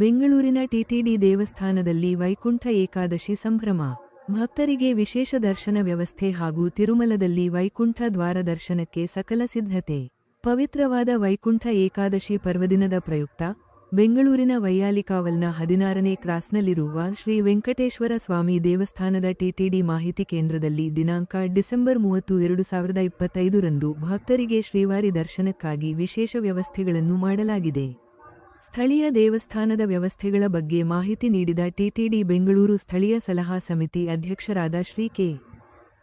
ಬೆಂಗಳೂರಿನ ಟಿಟಿಡಿ ದೇವಸ್ಥಾನದಲ್ಲಿ ವೈಕುಂಠ ಏಕಾದಶಿ ಸಂಭ್ರಮ. ಭಕ್ತರಿಗೆ ವಿಶೇಷ ದರ್ಶನ ವ್ಯವಸ್ಥೆ ಹಾಗೂ ತಿರುಮಲದಲ್ಲಿ ವೈಕುಂಠ ದ್ವಾರ ದರ್ಶನಕ್ಕೆ ಸಕಲ ಸಿದ್ಧತೆ. ಪವಿತ್ರವಾದ ವೈಕುಂಠ ಏಕಾದಶಿ ಪರ್ವದಿನದ ಪ್ರಯುಕ್ತ, ಬೆಂಗಳೂರಿನ ವೈಯಾಲಿಕಾವಲ್ನ ಹದಿನಾರನೇ ಕ್ರಾಸ್ನಲ್ಲಿರುವ ಶ್ರೀ ವೆಂಕಟೇಶ್ವರ ಸ್ವಾಮಿ ದೇವಸ್ಥಾನದ ಟಿಟಿಡಿ ಮಾಹಿತಿ ಕೇಂದ್ರದಲ್ಲಿ ದಿನಾಂಕ ಡಿಸೆಂಬರ್ ಮೂವತ್ತು, ಎರಡು ಸಾವಿರದ ಇಪ್ಪತ್ತೈದರಂದು ಭಕ್ತರಿಗೆ ಶ್ರೀವಾರಿ ದರ್ಶನಕ್ಕಾಗಿ ವಿಶೇಷ ವ್ಯವಸ್ಥೆಗಳನ್ನು ಮಾಡಲಾಗಿದೆ. ಸ್ಥಳೀಯ ದೇವಸ್ಥಾನದ ವ್ಯವಸ್ಥೆಗಳ ಬಗ್ಗೆ ಮಾಹಿತಿ ನೀಡಿದ ಟಿಟಿಡಿ ಬೆಂಗಳೂರು ಸ್ಥಳೀಯ ಸಲಹಾ ಸಮಿತಿ ಅಧ್ಯಕ್ಷರಾದ ಶ್ರೀ ಕೆ.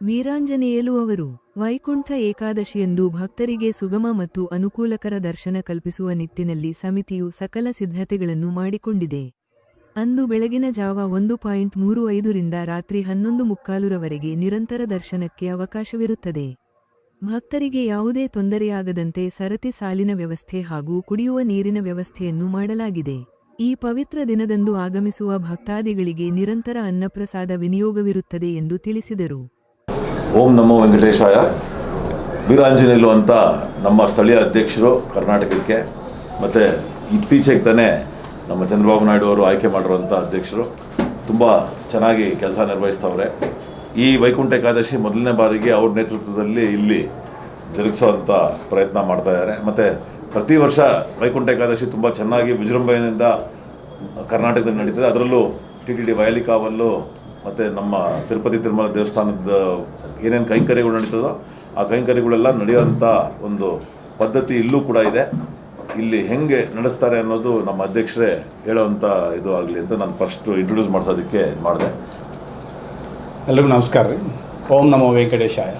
ವೀರಾಂಜನೇಯಲು ಅವರು, ವೈಕುಂಠ ಏಕಾದಶಿಯಂದು ಭಕ್ತರಿಗೆ ಸುಗಮ ಮತ್ತು ಅನುಕೂಲಕರ ದರ್ಶನ ಕಲ್ಪಿಸುವ ನಿಟ್ಟಿನಲ್ಲಿ ಸಮಿತಿಯು ಸಕಲ ಸಿದ್ಧತೆಗಳನ್ನು ಮಾಡಿಕೊಂಡಿದೆ. ಅಂದು ಬೆಳಗಿನ ಜಾವ ಒಂದು ಪಾಯಿಂಟ್ ಮೂರು ಐದರಿಂದ ರಾತ್ರಿ ಹನ್ನೊಂದು ಮುಕ್ಕಾಲುರವರೆಗೆ ನಿರಂತರ ದರ್ಶನಕ್ಕೆ ಅವಕಾಶವಿರುತ್ತದೆ. ಭಕ್ತರಿಗೆ ಯಾವುದೇ ತೊಂದರೆಯಾಗದಂತೆ ಸರತಿ ಸಾಲಿನ ವ್ಯವಸ್ಥೆ ಹಾಗೂ ಕುಡಿಯುವ ನೀರಿನ ವ್ಯವಸ್ಥೆಯನ್ನು ಮಾಡಲಾಗಿದೆ. ಈ ಪವಿತ್ರ ದಿನದಂದು ಆಗಮಿಸುವ ಭಕ್ತಾದಿಗಳಿಗೆ ನಿರಂತರ ಅನ್ನಪ್ರಸಾದ ವಿನಿಯೋಗವಿರುತ್ತದೆ ಎಂದು ತಿಳಿಸಿದರು. ಓಂ ನಮೋ ವೆಂಕಟೇಶಾಯ. ವೀರಾಂಜನೇಲು ಅಂತ ನಮ್ಮ ಸ್ಥಳೀಯ ಅಧ್ಯಕ್ಷರು ಕರ್ನಾಟಕಕ್ಕೆ ಮತ್ತು ಇತ್ತೀಚೆಗೆ ತಾನೇ ನಮ್ಮ ಚಂದ್ರಬಾಬು ನಾಯ್ಡು ಅವರು ಆಯ್ಕೆ ಮಾಡಿರುವಂಥ ಅಧ್ಯಕ್ಷರು. ತುಂಬ ಚೆನ್ನಾಗಿ ಕೆಲಸ ನಿರ್ವಹಿಸ್ತವ್ರೆ. ಈ ವೈಕುಂಠ ಏಕಾದಶಿ ಮೊದಲನೇ ಬಾರಿಗೆ ಅವ್ರ ನೇತೃತ್ವದಲ್ಲಿ ಇಲ್ಲಿ ಜರುಗಿಸೋವಂಥ ಪ್ರಯತ್ನ ಮಾಡ್ತಾ ಇದ್ದಾರೆ. ಮತ್ತು ಪ್ರತಿ ವರ್ಷ ವೈಕುಂಠ ಏಕಾದಶಿ ತುಂಬ ಚೆನ್ನಾಗಿ ವಿಜೃಂಭಣೆಯಿಂದ ಕರ್ನಾಟಕದಲ್ಲಿ ನಡೀತದೆ. ಅದರಲ್ಲೂ ಟಿ ಟಿ ಡಿ ವಯಲಿಕಾವಲ್ಲು ಮತ್ತು ನಮ್ಮ ತಿರುಪತಿ ತಿರುಮಲ ದೇವಸ್ಥಾನದ ಏನೇನು ಕೈಂಕರ್ಯಗಳು ನಡೀತದೋ ಆ ಕೈಂಕರ್ಯಗಳೆಲ್ಲ ನಡೆಯುವಂಥ ಒಂದು ಪದ್ಧತಿ ಇಲ್ಲೂ ಕೂಡ ಇದೆ. ಇಲ್ಲಿ ಹೆಂಗೆ ನಡೆಸ್ತಾರೆ ಅನ್ನೋದು ನಮ್ಮ ಅಧ್ಯಕ್ಷರೇ ಹೇಳೋವಂಥ ಇದು ಆಗಲಿ ಅಂತ ನಾನು ಫಸ್ಟು ಇಂಟ್ರೊಡ್ಯೂಸ್ ಮಾಡಿಸೋದಕ್ಕೆ ಮಾಡಿದೆ. ಎಲ್ರಿಗೂ ನಮಸ್ಕಾರ ರೀ. ಓಂ ನಮೋ ವೆಂಕಟೇಶಾಯ.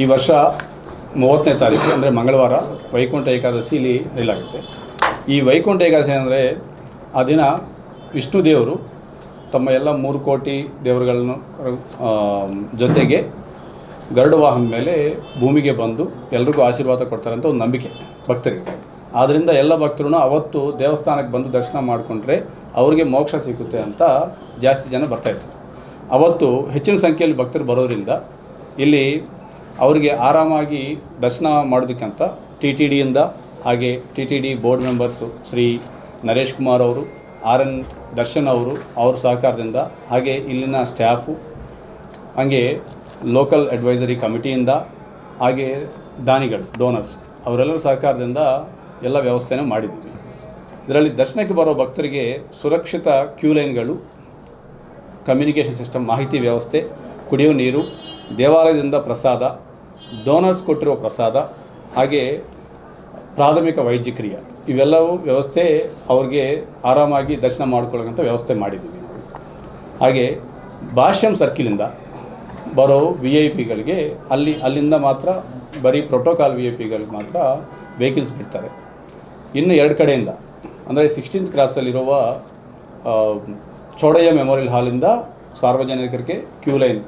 ಈ ವರ್ಷ ಮೂವತ್ತನೇ ತಾರೀಕು, ಅಂದರೆ ಮಂಗಳವಾರ ವೈಕುಂಠ ಏಕಾದಶಿ ಇಲ್ಲಿ ನಡೆಯಲಾಗುತ್ತೆ. ಈ ವೈಕುಂಠ ಏಕಾದಶಿ ಅಂದರೆ ಆ ದಿನ ವಿಷ್ಣು ದೇವರು ತಮ್ಮ ಎಲ್ಲ ಮೂರು ಕೋಟಿ ದೇವರುಗಳನ್ನು ಜೊತೆಗೆ ಗರುಡ ವಾಹನ ಮೇಲೆ ಭೂಮಿಗೆ ಬಂದು ಎಲ್ರಿಗೂ ಆಶೀರ್ವಾದ ಕೊಡ್ತಾರೆ ಅಂತ ಒಂದು ನಂಬಿಕೆ ಭಕ್ತರಿಗೆ. ಆದ್ದರಿಂದ ಎಲ್ಲ ಭಕ್ತರು ಅವತ್ತು ದೇವಸ್ಥಾನಕ್ಕೆ ಬಂದು ದರ್ಶನ ಮಾಡಿಕೊಂಡ್ರೆ ಅವ್ರಿಗೆ ಮೋಕ್ಷ ಸಿಗುತ್ತೆ ಅಂತ ಜಾಸ್ತಿ ಜನ ಬರ್ತಾಯಿದ್ದಾರೆ ಅವತ್ತು ಹೆಚ್ಚಿನ ಸಂಖ್ಯೆಯಲ್ಲಿ ಭಕ್ತರು ಬರೋದ್ರಿಂದ ಇಲ್ಲಿ ಅವರಿಗೆ ಆರಾಮಾಗಿ ದರ್ಶನ ಮಾಡೋದಕ್ಕಂತ ಟಿ ಟಿ ಡಿಯಿಂದ ಹಾಗೆ T T D board members Shri Naresh Kumar ಅವರು, ಆರ್ ಎನ್ ದರ್ಶನ್ ಅವರು, ಅವ್ರ ಸಹಕಾರದಿಂದ ಹಾಗೆ ಇಲ್ಲಿನ ಸ್ಟಾಫು, ಹಾಗೆ ಲೋಕಲ್ ಅಡ್ವೈಸರಿ ಕಮಿಟಿಯಿಂದ ಹಾಗೆ ದಾನಿಗಳು, ಡೋನರ್ಸ್, ಅವರೆಲ್ಲರ ಸಹಕಾರದಿಂದ ಎಲ್ಲ ವ್ಯವಸ್ಥೆನ ಮಾಡಿದ್ವಿ. ಇದರಲ್ಲಿ ದರ್ಶನಕ್ಕೆ ಬರೋ ಭಕ್ತರಿಗೆ ಸುರಕ್ಷಿತ ಕ್ಯೂ ಲೈನ್ಗಳು ಕಮ್ಯುನಿಕೇಷನ್ ಸಿಸ್ಟಮ್ ಮಾಹಿತಿ ವ್ಯವಸ್ಥೆ ಕುಡಿಯುವ ನೀರು, ದೇವಾಲಯದಿಂದ ಪ್ರಸಾದ ಡೋನರ್ಸ್ ಕೊಟ್ಟಿರುವ ಪ್ರಸಾದ, ಹಾಗೆ ಪ್ರಾಥಮಿಕ ವೈದ್ಯಕೀಯ ಇವೆಲ್ಲವೂ ವ್ಯವಸ್ಥೆ ಅವ್ರಿಗೆ ಆರಾಮಾಗಿ ದರ್ಶನ ಮಾಡ್ಕೊಳ್ಳೋಕ್ಕಂಥ ವ್ಯವಸ್ಥೆ ಮಾಡಿದ್ದೀವಿ. ಹಾಗೆ ಭಾಷ್ಯಂ ಸರ್ಕಿಲಿಂದ ಬರೋ ವಿ ಐ ಪಿಗಳಿಗೆ ಅಲ್ಲಿ, ಅಲ್ಲಿಂದ ಮಾತ್ರ, ಬರೀ ಪ್ರೋಟೋಕಾಲ್ ವಿ ಐ ಪಿಗಳಿಗೆ ಮಾತ್ರ ವೆಹಿಕಲ್ಸ್ ಬಿಡ್ತಾರೆ. ಇನ್ನು ಎರಡು ಕಡೆಯಿಂದ, ಅಂದರೆ ಸಿಕ್ಸ್ಟೀನ್ತ್ ಕ್ರಾಸಲ್ಲಿರುವ ಚೌಡಯ್ಯ ಮೆಮೋರಿಯಲ್ ಹಾಲಿಂದ ಸಾರ್ವಜನಿಕರಿಗೆ ಕ್ಯೂ ಲೈನ್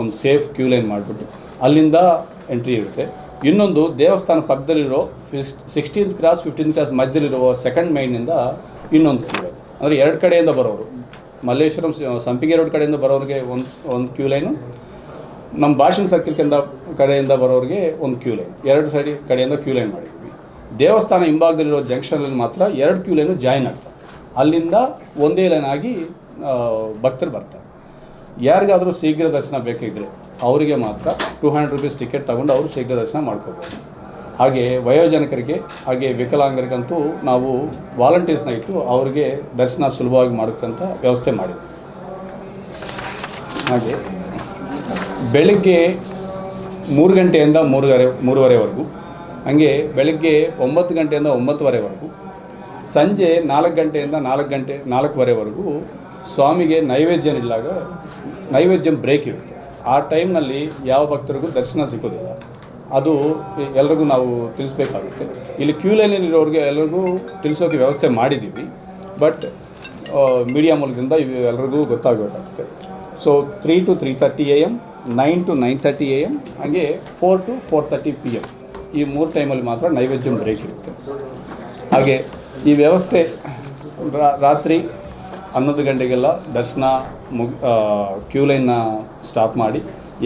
ಒಂದು ಸೇಫ್ ಕ್ಯೂ ಲೈನ್ ಮಾಡಿಬಿಟ್ಟು ಅಲ್ಲಿಂದ ಎಂಟ್ರಿ ಇರುತ್ತೆ. ಇನ್ನೊಂದು ದೇವಸ್ಥಾನ ಪಕ್ಕದಲ್ಲಿರೋ ಸಿಕ್ಸ್ಟೀನ್ತ್ ಕ್ರಾಸ್ ಫಿಫ್ಟೀನ್ತ್ ಕ್ರಾಸ್ ಮಧ್ಯದಲ್ಲಿರುವ ಸೆಕೆಂಡ್ ಮೈನಿಂದ ಇನ್ನೊಂದು ಕ್ಯೂ ಲೈನ್ ಅಂದರೆ ಎರಡು ಕಡೆಯಿಂದ ಬರೋರು. ಮಲ್ಲೇಶ್ವರಂ ಸಂಪಿಗೆ ರೋಡ್ ಕಡೆಯಿಂದ ಬರೋರಿಗೆ ಒಂದು ಒಂದು ಕ್ಯೂ ಲೈನು ನಮ್ಮ ಭಾಷಣ ಸರ್ಕಲ್ ಕೆಂದ ಕಡೆಯಿಂದ ಬರೋರಿಗೆ ಒಂದು ಕ್ಯೂ ಲೈನ್ ಎರಡು ಸೈಡ್ ಕಡೆಯಿಂದ ಕ್ಯೂ ಲೈನ್ ಮಾಡಿದ್ವಿ. ದೇವಸ್ಥಾನ ಹಿಂಭಾಗದಲ್ಲಿರೋ ಜಂಕ್ಷನಲ್ಲಿ ಮಾತ್ರ ಎರಡು ಕ್ಯೂ ಲೈನು ಜಾಯಿನ್ ಆಗ್ತವೆ ಅಲ್ಲಿಂದ ಒಂದೇ ಲೈನ್ ಆಗಿ ಭಕ್ತರು ಬರ್ತಾರೆ. ಯಾರಿಗಾದರೂ ಶೀಘ್ರ ದರ್ಶನ ಬೇಕಿದ್ದರೆ ಅವರಿಗೆ ಮಾತ್ರ ಟೂ ಹಂಡ್ರೆಡ್ ರುಪೀಸ್ ಟಿಕೆಟ್ ತಗೊಂಡು ಅವರು ಶೀಘ್ರ ದರ್ಶನ ಮಾಡ್ಕೋಬೋದು. ಹಾಗೆ ವಯೋಜನಕರಿಗೆ, ಹಾಗೆ ವಿಕಲಾಂಗರಿಗಂತೂ ನಾವು ವಾಲಂಟೀರ್ಸ್ನ ಇಟ್ಟು ಅವರಿಗೆ ದರ್ಶನ ಸುಲಭವಾಗಿ ಮಾಡೋಕ್ಕಂಥ ವ್ಯವಸ್ಥೆ ಮಾಡಿದ್ವಿ. ಹಾಗೆ ಬೆಳಗ್ಗೆ ಮೂರು ಗಂಟೆಯಿಂದ ಮೂರುವರೆ, ಮೂರುವರೆವರೆಗೂ, ಹಾಗೆ ಬೆಳಗ್ಗೆ ಒಂಬತ್ತು ಗಂಟೆಯಿಂದ ಒಂಬತ್ತುವರೆವರೆಗೂ ಸಂಜೆ ನಾಲ್ಕು ಗಂಟೆಯಿಂದ ನಾಲ್ಕು ಗಂಟೆ, ನಾಲ್ಕುವರೆವರೆಗೂ ಸ್ವಾಮಿಗೆ ನೈವೇದ್ಯ ಇಲ್ಲಾಗ ನೈವೇದ್ಯ ಬ್ರೇಕ್ ಇರುತ್ತೆ. ಆ ಟೈಮ್ನಲ್ಲಿ ಯಾವ ಭಕ್ತರಿಗೂ ದರ್ಶನ ಸಿಗೋದಿಲ್ಲ ಅದು ಎಲ್ರಿಗೂ ನಾವು ತಿಳಿಸ್ಬೇಕಾಗುತ್ತೆ. ಇಲ್ಲಿ ಕ್ಯೂ ಲೈನಲ್ಲಿರೋರಿಗೆ ಎಲ್ರಿಗೂ ತಿಳಿಸೋಕೆ ವ್ಯವಸ್ಥೆ ಮಾಡಿದ್ದೀವಿ. ಬಟ್ ಮೀಡಿಯಾ ಮೂಲಕದಿಂದ ಇವು ಎಲ್ರಿಗೂ ಗೊತ್ತಾಗಬೇಕಾಗುತ್ತೆ. So three to three thirty A M nine to nine thirty A M ಹಾಗೆ four to four thirty P M ಈ ಮೂರು ಟೈಮಲ್ಲಿ ಮಾತ್ರ ನೈವೇದ್ಯ ಬ್ರೇಕ್ ಇರುತ್ತೆ. ಹಾಗೆ ಈ ವ್ಯವಸ್ಥೆ ರಾತ್ರಿ ಹನ್ನೊಂದು ಗಂಟೆಗೆಲ್ಲ ದರ್ಶನ ಮುಗ್ ಕ್ಯೂ ಲೈನ್ನ ಸ್ಟಾಪ್ ಮಾಡಿ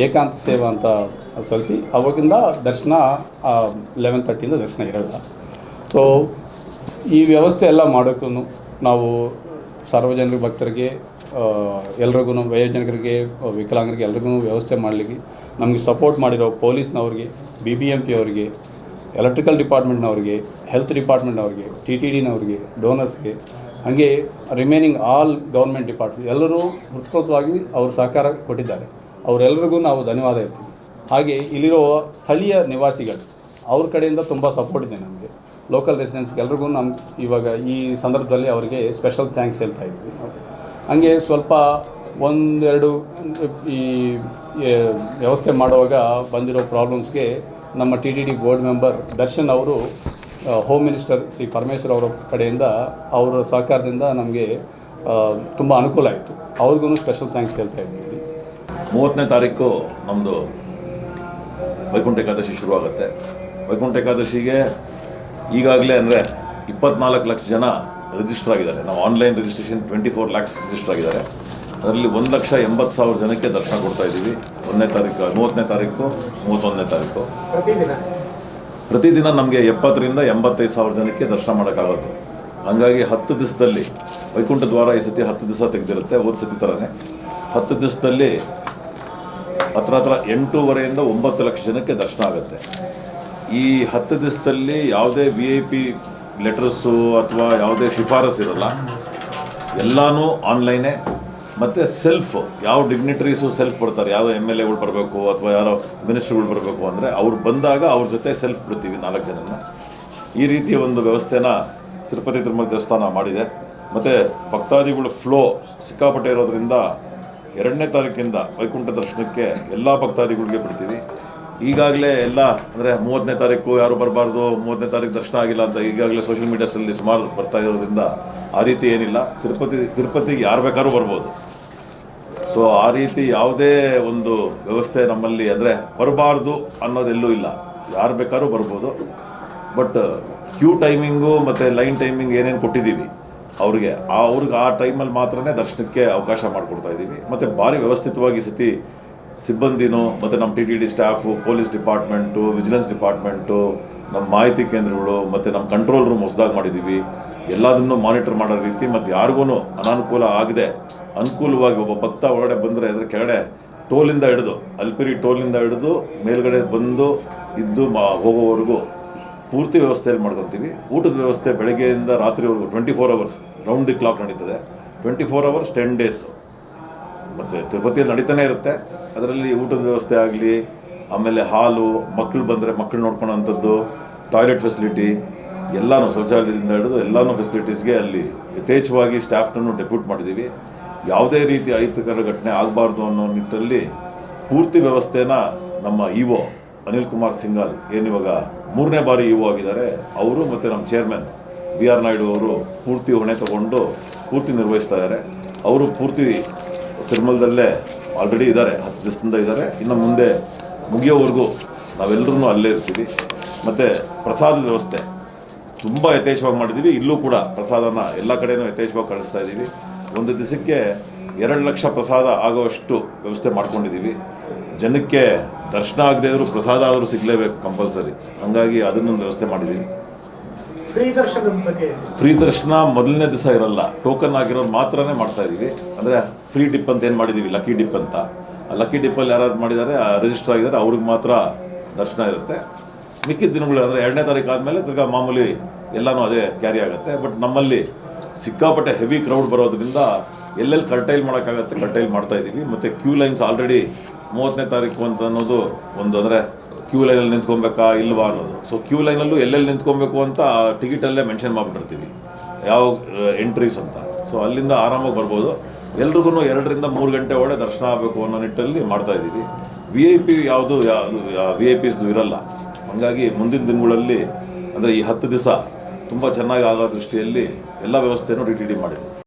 ಏಕಾಂತ ಸೇವಾ ಅಂತ ಸಲ್ಲಿಸಿ ಅವಾಗಿಂದ ದರ್ಶನ ಲೆವೆನ್ ತರ್ಟಿಯಿಂದ ದರ್ಶನ ಇರಲ್ಲ. ಸೊ ಈ ವ್ಯವಸ್ಥೆ ಎಲ್ಲ ಮಾಡೋಕ್ಕೂ ನಾವು ಸಾರ್ವಜನಿಕ ಭಕ್ತರಿಗೆ ಎಲ್ರಿಗೂ ವಯೋಜನಿಕರಿಗೆ ವಿಕಲಾಂಗರಿಗೆ ಎಲ್ರಿಗೂ ವ್ಯವಸ್ಥೆ ಮಾಡಲಿಕ್ಕೆ ನಮಗೆ ಸಪೋರ್ಟ್ ಮಾಡಿರೋ ಪೊಲೀಸ್ನವ್ರಿಗೆ ಬಿ ಬಿ ಎಂ ಪಿ ಅವರಿಗೆ ಎಲೆಕ್ಟ್ರಿಕಲ್ ಡಿಪಾರ್ಟ್ಮೆಂಟ್ನವ್ರಿಗೆ ಹೆಲ್ತ್ ಡಿಪಾರ್ಟ್ಮೆಂಟ್ನವ್ರಿಗೆ ಟಿ ಟಿ ಡಿನವ್ರಿಗೆ ಡೋನರ್ಸ್ಗೆ ಹಾಗೆ ರಿಮೈನಿಂಗ್ ಆಲ್ ಗೌರ್ಮೆಂಟ್ ಡಿಪಾರ್ಟ್ಮೆಂಟ್ ಎಲ್ಲರೂ ಹೃತ್ಪೂರ್ವಕವಾಗಿ ಅವರು ಸಹಕಾರ ಕೊಟ್ಟಿದ್ದಾರೆ. ಅವರೆಲ್ಲರಿಗೂ ನಾವು ಧನ್ಯವಾದ ಹೇಳ್ತೀವಿ. ಹಾಗೆ ಇಲ್ಲಿರೋ ಸ್ಥಳೀಯ ನಿವಾಸಿಗಳು, ಅವ್ರ ಕಡೆಯಿಂದ ತುಂಬ ಸಪೋರ್ಟ್ ಇದೆ ನಮಗೆ. ಲೋಕಲ್ ರೆಸಿಡೆಂಟ್ಸ್ಗೆ ಎಲ್ರಿಗೂ ನಮ್ಮ ಇವಾಗ ಈ ಸಂದರ್ಭದಲ್ಲಿ ಅವರಿಗೆ ಸ್ಪೆಷಲ್ ಥ್ಯಾಂಕ್ಸ್ ಹೇಳ್ತಾ ಇದ್ದೀವಿ ಹಾಗೆ ಸ್ವಲ್ಪ ಒಂದೆರಡು ಈ ವ್ಯವಸ್ಥೆ ಮಾಡುವಾಗ ಬಂದಿರೋ ಪ್ರಾಬ್ಲಮ್ಸ್ಗೆ ನಮ್ಮ T T D board member Darshan ಅವರು ಹೋಮ್ ಮಿನಿಸ್ಟರ್ ಶ್ರೀ ಪರಮೇಶ್ವರ್ ಅವರ ಕಡೆಯಿಂದ ಅವರ ಸಹಕಾರದಿಂದ ನಮಗೆ ತುಂಬ ಅನುಕೂಲ ಆಯಿತು. ಅವ್ರಿಗೂ ಸ್ಪೆಷಲ್ ಥ್ಯಾಂಕ್ಸ್ ಹೇಳ್ತಾ ಇದ್ದೀವಿ. ಮೂವತ್ತನೇ ತಾರೀಕು ನಮ್ಮದು ವೈಕುಂಠ ಏಕಾದಶಿ ಶುರುವಾಗುತ್ತೆ. ವೈಕುಂಠ ಏಕಾದಶಿಗೆ ಈಗಾಗಲೇ ಅಂದರೆ ಇಪ್ಪತ್ನಾಲ್ಕು ಲಕ್ಷ ಜನ ರಿಜಿಸ್ಟರ್ ಆಗಿದ್ದಾರೆ. ನಾವು online registration twenty four lakhs register ಆಗಿದ್ದಾರೆ. ಅದರಲ್ಲಿ ಒಂದು ಲಕ್ಷ ಎಂಬತ್ತು ಸಾವಿರ ಜನಕ್ಕೆ ದರ್ಶನ ಕೊಡ್ತಾ ಇದ್ದೀವಿ. ಒಂದನೇ ತಾರೀಕು ಮೂವತ್ತನೇ ತಾರೀಕು ಮೂವತ್ತೊಂದನೇ ತಾರೀಕು. ಪ್ರತಿದಿನ? ನಮಗೆ ಎಪ್ಪತ್ತರಿಂದ ಎಂಬತ್ತೈದು ಸಾವಿರ ಜನಕ್ಕೆ ದರ್ಶನ ಮಾಡೋಕ್ಕಾಗೋದು ಹಂಗಾಗಿ ಹತ್ತು ದಿವಸದಲ್ಲಿ ವೈಕುಂಠ ದ್ವಾರ ಈ ಸತಿ ಹತ್ತು ದಿವಸ ತೆಗೆದಿರುತ್ತೆ ಹೋದ ಸತಿ ಥರನೇ ಹತ್ತು ದಿವಸದಲ್ಲಿ ಹತ್ರ ಹತ್ರ ಎಂಟೂವರೆಯಿಂದ ಒಂಬತ್ತು ಲಕ್ಷ ಜನಕ್ಕೆ ದರ್ಶನ ಆಗುತ್ತೆ. ಈ ಹತ್ತು ದಿವಸದಲ್ಲಿ ಯಾವುದೇ ವಿ ಐ ಪಿ ಲೆಟರ್ಸು ಅಥವಾ ಯಾವುದೇ ಶಿಫಾರಸ್ ಇರಲ್ಲ. ಎಲ್ಲನೂ ಆನ್ಲೈನೇ ಮತ್ತು ಸೆಲ್ಫ್ ಯಾವ ಡಿಗ್ನಿಟರೀಸು ಸೆಲ್ಫ್ ಬರ್ತಾರೆ, ಯಾವ ಎಂ ಎಲ್ ಎಗಳು ಬರಬೇಕು ಅಥವಾ ಯಾರೋ ಮಿನಿಸ್ಟ್ರುಗಳು ಬರಬೇಕು ಅಂದರೆ ಅವ್ರು ಬಂದಾಗ ಅವ್ರ ಜೊತೆ ಸೆಲ್ಫ್ ಬಿಡ್ತೀವಿ ನಾಲ್ಕು ಜನನ ಈ ರೀತಿಯ ಒಂದು ವ್ಯವಸ್ಥೆನ ತಿರುಪತಿ ತಿರುಮಲ ದೇವಸ್ಥಾನ ಮಾಡಿದೆ. ಮತ್ತು ಭಕ್ತಾದಿಗಳು ಫ್ಲೋ ಸಿಕ್ಕಾಪಟ್ಟೆ ಇರೋದ್ರಿಂದ ಎರಡನೇ ತಾರೀಕಿಂದ ವೈಕುಂಠ ದರ್ಶನಕ್ಕೆ ಎಲ್ಲ ಭಕ್ತಾದಿಗಳಿಗೆ ಬಿಡ್ತೀವಿ. ಈಗಾಗಲೇ ಎಲ್ಲ ಅಂದರೆ ಮೂವತ್ತನೇ ತಾರೀಕು ಯಾರು ಬರಬಾರ್ದು, ಮೂವತ್ತನೇ ತಾರೀಕು ದರ್ಶನ ಆಗಿಲ್ಲ ಅಂತ ಈಗಾಗಲೇ ಸೋಷಿಯಲ್ ಮೀಡಿಯಾಸಲ್ಲಿ ಸುಮಾರು ಬರ್ತಾ ಇರೋದ್ರಿಂದ ಆ ರೀತಿ ಏನಿಲ್ಲ. ತಿರುಪತಿ, ತಿರುಪತಿಗೆ ಯಾರು ಬೇಕಾದ್ರೂ ಬರ್ಬೋದು. ಸೊ ಆ ರೀತಿ ಯಾವುದೇ ಒಂದು ವ್ಯವಸ್ಥೆ ನಮ್ಮಲ್ಲಿ ಅಂದರೆ ಬರಬಾರ್ದು ಅನ್ನೋದೆಲ್ಲೂ ಇಲ್ಲ. ಯಾರು ಬೇಕಾದ್ರೂ ಬರ್ಬೋದು. ಬಟ್ ಕ್ಯೂ ಟೈಮಿಂಗು ಮತ್ತು ಲೈನ್ ಟೈಮಿಂಗ್ ಏನೇನು ಕೊಟ್ಟಿದ್ದೀವಿ, ಅವ್ರಿಗೆ ಆ ಅವ್ರಿಗೆ ಆ ಟೈಮಲ್ಲಿ ಮಾತ್ರನೇ ದರ್ಶನಕ್ಕೆ ಅವಕಾಶ ಮಾಡಿಕೊಡ್ತಾ ಇದ್ದೀವಿ. ಮತ್ತು ಭಾರಿ ವ್ಯವಸ್ಥಿತವಾಗಿ ಸತಿ ಸಿಬ್ಬಂದಿನೂ ಮತ್ತು ನಮ್ಮ T T D staff police department vigilance department ನಮ್ಮ ಮಾಹಿತಿ ಕೇಂದ್ರಗಳು ಮತ್ತು ನಮ್ಮ ಕಂಟ್ರೋಲ್ ರೂಮ್ ಹೊಸದಾಗಿ ಮಾಡಿದ್ದೀವಿ. ಎಲ್ಲದನ್ನು ಮಾನಿಟರ್ ಮಾಡೋ ರೀತಿ ಮತ್ತು ಯಾರಿಗೂ ಅನಾನುಕೂಲ ಆಗದೆ. ಅನುಕೂಲವಾಗಿ ಒಬ್ಬ ಭಕ್ತ ಒಳಗಡೆ ಬಂದರೆ ಅದರ ಕೆಳಗಡೆ ಟೋಲಿಂದ ಹಿಡಿದು, ಅಲ್ಪಿರಿ ಟೋಲಿಂದ ಹಿಡಿದು ಮೇಲ್ಗಡೆ ಬಂದು ಇದ್ದು ಮಾ ಹೋಗೋವರೆಗೂ ಪೂರ್ತಿ ವ್ಯವಸ್ಥೆಯಲ್ಲಿ ಮಾಡ್ಕೊತೀವಿ. ಊಟದ ವ್ಯವಸ್ಥೆ ಬೆಳಗ್ಗೆಯಿಂದ ರಾತ್ರಿವರೆಗೂ twenty four hours round the clock ನಡೀತದೆ. Twenty four hours ten days ಮತ್ತು ತಿರುಪತಿಯಲ್ಲಿ ನಡೀತಾನೆ ಇರುತ್ತೆ. ಅದರಲ್ಲಿ ಊಟದ ವ್ಯವಸ್ಥೆ ಆಗಲಿ, ಆಮೇಲೆ ಹಾಲು ಮಕ್ಕಳು ಬಂದರೆ ಮಕ್ಕಳು ನೋಡ್ಕೊಳೋಂಥದ್ದು, ಟಾಯ್ಲೆಟ್ ಫೆಸಿಲಿಟಿ ಎಲ್ಲನೂ ಶೌಚಾಲಯದಿಂದ ಹಿಡಿದು ಎಲ್ಲನೂ ಫೆಸಿಲಿಟೀಸ್ಗೆ ಅಲ್ಲಿ ಯಥೇಚ್ಛವಾಗಿ ಸ್ಟಾಫ್ನನ್ನು ಡೆಪ್ಯೂಟ್ ಮಾಡಿದ್ದೀವಿ. ಯಾವುದೇ ರೀತಿ ಅಹಿತಕರ ಘಟನೆ ಆಗಬಾರ್ದು ಅನ್ನೋ ನಿಟ್ಟಲ್ಲಿ ಪೂರ್ತಿ ವ್ಯವಸ್ಥೆನ ನಮ್ಮ ಇ ಅನಿಲ್ ಕುಮಾರ್ ಸಿಂಗಾಲ್ ಏನಿವಾಗ ಮೂರನೇ ಬಾರಿ ಇ ಆಗಿದ್ದಾರೆ, ಅವರು ಮತ್ತು ನಮ್ಮ ಚೇರ್ಮನ್ ಬಿ ಆರ್ ನಾಯ್ಡು ಅವರು ಪೂರ್ತಿ ಹೊಣೆ ತಗೊಂಡು ಪೂರ್ತಿ ನಿರ್ವಹಿಸ್ತಾ ಇದ್ದಾರೆ. ಅವರು ಪೂರ್ತಿ ತಿರುಮಲದಲ್ಲೇ ಆಲ್ರೆಡಿ ಇದ್ದಾರೆ, ಹತ್ತು ದಿವಸದಿಂದ ಇದ್ದಾರೆ. ಇನ್ನು ಮುಂದೆ ಮುಗಿಯೋವರೆಗೂ ನಾವೆಲ್ಲರೂ ಅಲ್ಲೇ ಇರ್ತೀವಿ. ಮತ್ತು ಪ್ರಸಾದದ ವ್ಯವಸ್ಥೆ ತುಂಬ ಯಥೇಚ್ಛವಾಗಿ ಮಾಡಿದ್ದೀವಿ ಇಲ್ಲೂ ಕೂಡ ಪ್ರಸಾದನ ಎಲ್ಲ ಕಡೆಯೂ ಯಥೇಚ್ಛವಾಗಿ ಕಳಿಸ್ತಾ ಇದ್ದೀವಿ ಒಂದು ದಿವಸಕ್ಕೆ ಎರಡು ಲಕ್ಷ ಪ್ರಸಾದ ಆಗುವಷ್ಟು ವ್ಯವಸ್ಥೆ ಮಾಡ್ಕೊಂಡಿದ್ದೀವಿ. ಜನಕ್ಕೆ ದರ್ಶನ ಆಗದೇ ಇದ್ರೂ ಪ್ರಸಾದ ಆದರೂ ಸಿಗಲೇಬೇಕು ಕಂಪಲ್ಸರಿ. ಹಾಗಾಗಿ ಅದನ್ನೊಂದು ವ್ಯವಸ್ಥೆ ಮಾಡಿದ್ದೀವಿ. ಫ್ರೀ ದರ್ಶನ ಮೊದಲನೇ ದಿವಸ ಇರಲ್ಲ. ಟೋಕನ್ ಆಗಿರೋರು ಮಾತ್ರನೇ ಮಾಡ್ತಾ ಇದ್ದೀವಿ. ಅಂದರೆ ಫ್ರೀ ಡಿಪ್ ಅಂತ ಏನು ಮಾಡಿದ್ದೀವಿ? ಲಕ್ಕಿ ಡಿಪ್ ಅಂತ. ಆ ಲಕ್ಕಿ ಡಿಪ್ಪಲ್ಲಿ ಯಾರಾದ್ರು ಮಾಡಿದ್ದಾರೆ ರಿಜಿಸ್ಟರ್ ಆಗಿದ್ದಾರೆ ಅವ್ರಿಗೆ ಮಾತ್ರ ದರ್ಶನ ಇರುತ್ತೆ. ಮಿಕ್ಕಿದ ದಿನಗಳು ಅಂದರೆ ಎರಡನೇ ತಾರೀಕು ಆದಮೇಲೆ ತಿರ್ಗಾ ಮಾಮೂಲಿ ಎಲ್ಲನೂ ಅದೇ ಕ್ಯಾರಿ ಆಗುತ್ತೆ. ಬಟ್ ನಮ್ಮಲ್ಲಿ ಸಿಕ್ಕಾಪಟ್ಟೆ ಹೆವಿ ಕ್ರೌಡ್ ಬರೋದ್ರಿಂದ ಎಲ್ಲೆಲ್ಲಿ ಕರ್ಟೈಲ್ ಮಾಡೋಕ್ಕಾಗತ್ತೆ ಕರ್ಟೈಲ್ ಮಾಡ್ತಾ ಇದ್ದೀವಿ ಮತ್ತು ಕ್ಯೂ ಲೈನ್ಸ್ ಆಲ್ರೆಡಿ ಮೂವತ್ತನೇ ತಾರೀಕು ಅಂತ ಅನ್ನೋದು ಒಂದು ಅಂದರೆ ಕ್ಯೂ ಲೈನಲ್ಲಿ ನಿಂತ್ಕೊಬೇಕಾ ಇಲ್ವಾ ಅನ್ನೋದು. ಸೊ ಕ್ಯೂ ಲೈನಲ್ಲೂ ಎಲ್ಲೆಲ್ಲಿ ನಿಂತ್ಕೊಬೇಕು ಅಂತ ಟಿಕೆಟಲ್ಲೇ ಮೆನ್ಷನ್ ಮಾಡಿಬಿಟ್ಟಿರ್ತೀವಿ. ಯಾವ ಎಂಟ್ರೀಸ್ ಅಂತ. ಸೊ ಅಲ್ಲಿಂದ ಆರಾಮಾಗಿ ಬರ್ಬೋದು. ಎಲ್ರಿಗೂ ಎರಡರಿಂದ ಮೂರು ಗಂಟೆ ಒಳಗೆ ದರ್ಶನ ಆಗಬೇಕು ಅನ್ನೋ ನಿಟ್ಟಲ್ಲಿ ಮಾಡ್ತಾ ಇದ್ದೀವಿ ವಿ ಐ ಪಿ ಯಾವುದು ಯಾವುದು ವಿ ಐ ಪಿಸ್ದು ಇರಲ್ಲ. ಹಾಗಾಗಿ ಮುಂದಿನ ದಿನಗಳಲ್ಲಿ ಅಂದರೆ ಈ ಹತ್ತು ದಿವಸ ತುಂಬ ಚೆನ್ನಾಗಿ ಆಗೋ ದೃಷ್ಟಿಯಲ್ಲಿ ಎಲ್ಲ ವ್ಯವಸ್ಥೆಯನ್ನು ಡಿ ಟಿ ಡಿ ಮಾಡಿದೆ